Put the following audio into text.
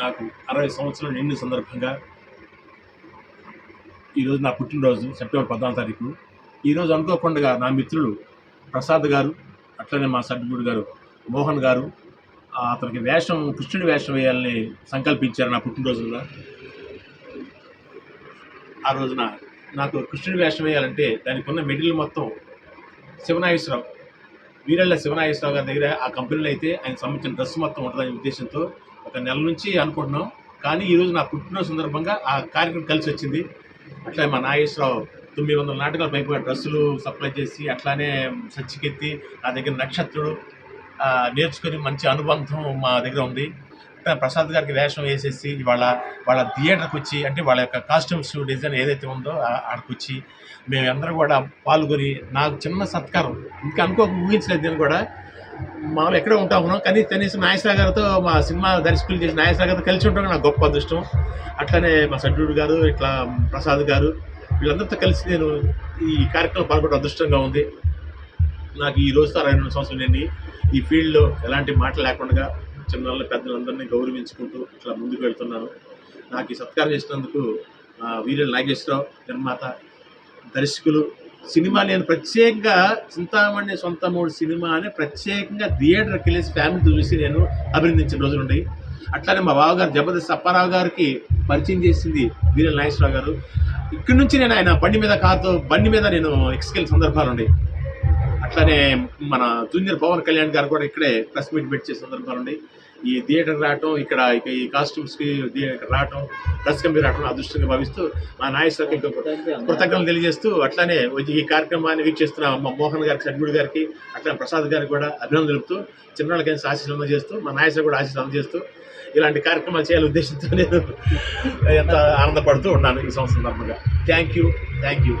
నాకు అరవై సంవత్సరాలు నిండిన సందర్భంగా ఈరోజు నా పుట్టినరోజు సెప్టెంబర్ పద్నాలుగు తారీఖు. ఈరోజు అనుకోకుండా నా మిత్రులు ప్రసాద్ గారు అట్లనే మా సర్టిఫికేట్ గారు మోహన్ గారు అతనికి వేషం కృష్ణుడి వేషం వేయాలని సంకల్పించారు నా పుట్టినరోజున. ఆ రోజున నాకు కృష్ణుడి వేషం వేయాలంటే దానికి ఉన్న మెటీరియల్ మొత్తం శివనాగేశ్వరరావు వీరళ్ళ శివనాగేశ్వరరావు గారి దగ్గర ఆ కంపెనీలో అయితే ఆయన సంబంధించిన డ్రెస్ మొత్తం ఉంటుందనే ఉద్దేశంతో ఒక నెల నుంచి అనుకుంటున్నాం. కానీ ఈరోజు నా పుట్టినరోజు సందర్భంగా ఆ కార్యక్రమం కలిసి వచ్చింది. అట్లా మా నాగేశ్వరరావు తొమ్మిది వందల నాటకాలు పైపు డ్రెస్సులు సప్లై చేసి అట్లానే సచ్చికెత్తి నా దగ్గర నక్షత్రుడు నేర్చుకొని మంచి అనుబంధం మా దగ్గర ఉంది. ప్రసాద్ గారికి వేషం వేసేసి వాళ్ళ వాళ్ళ థియేటర్కి వచ్చి అంటే వాళ్ళ యొక్క కాస్ట్యూమ్స్ డిజైన్ ఏదైతే ఉందో ఆడికి వచ్చి మేమందరం కూడా పాల్గొని నాకు చిన్న సత్కారం. ఇంకా అనుకోక ఊహించలేదు నేను కూడా. మనం ఎక్కడే ఉంటాం కానీ కనీసం నాగేశ్వర గారితో మా సినిమా దర్శకులు చేసిన నాగేశ్వర గారితో కలిసి ఉంటాం నాకు గొప్ప అదృష్టం. అట్లనే మా సడ్డూడు గారు ఇట్లా ప్రసాద్ గారు వీళ్ళందరితో కలిసి నేను ఈ కార్యక్రమం పాల్గొనడం అదృష్టంగా ఉంది. నాకు ఈ రోజుతో అరవై రెండు సంవత్సరాలు నేను ఈ ఫీల్డ్లో ఎలాంటి మాట లేకుండా చిన్నారుల పెద్దలందరినీ గౌరవించుకుంటూ ఇట్లా ముందుకు వెళ్తున్నాను. నాకు ఈ సత్కారం చేసినందుకు ఆ, నాగేశ్వరరావు నిర్మాత దర్శకులు సినిమా నేను ప్రత్యేకంగా చింతామణి సొంత మూడు సినిమా అని ప్రత్యేకంగా థియేటర్కి వెళ్ళేసి ఫ్యామిలీతో చూసి నేను అభినందించిన రోజులు ఉన్నాయి. అట్లానే మా బావగారు జబర్దస్త్ అప్పారావు గారికి పరిచయం చేసింది వీరెల్ నాగేశ్వరరావు గారు. ఇక్కడి నుంచి నేను ఆయన బండి మీద కారుతో బండి మీద నేను ఎక్స్కెళ్ళిన సందర్భాలు ఉన్నాయి. అట్లానే మన జూనియర్ పవన్ కళ్యాణ్ గారు కూడా ఇక్కడే ప్రెస్ మీట్ పెట్టి సందర్భాలు ఉన్నాయి ఈ థియేటర్ రావటం ఇక్కడ ఇక ఈ కాస్ట్యూమ్స్కి ఇక్కడ రావటం ప్రెస్ కంపెనీ రావటం అదృష్టంగా భావిస్తూ మా నాయకులకి కృతజ్ఞతలు తెలియజేస్తూ అట్లానే ఈ కార్యక్రమాన్ని వీక్షిస్తున్న మా మోహన్ గారికి సడ్గుడి గారికి అట్లా ప్రసాద్ గారికి కూడా అభినందనలు తెలుపుతూ చిన్నవాళ్ళకైనా ఆశీస్సులు అందజేస్తూ మా నాయకులు కూడా ఆశీస్సులు అందజేస్తూ ఇలాంటి కార్యక్రమాలు చేయాలి ఉద్దేశంతో నేను ఎంత ఆనందపడుతూ ఉన్నాను ఈ సంవత్సరం సందర్భంగా థ్యాంక్ యూ థ్యాంక్ యూ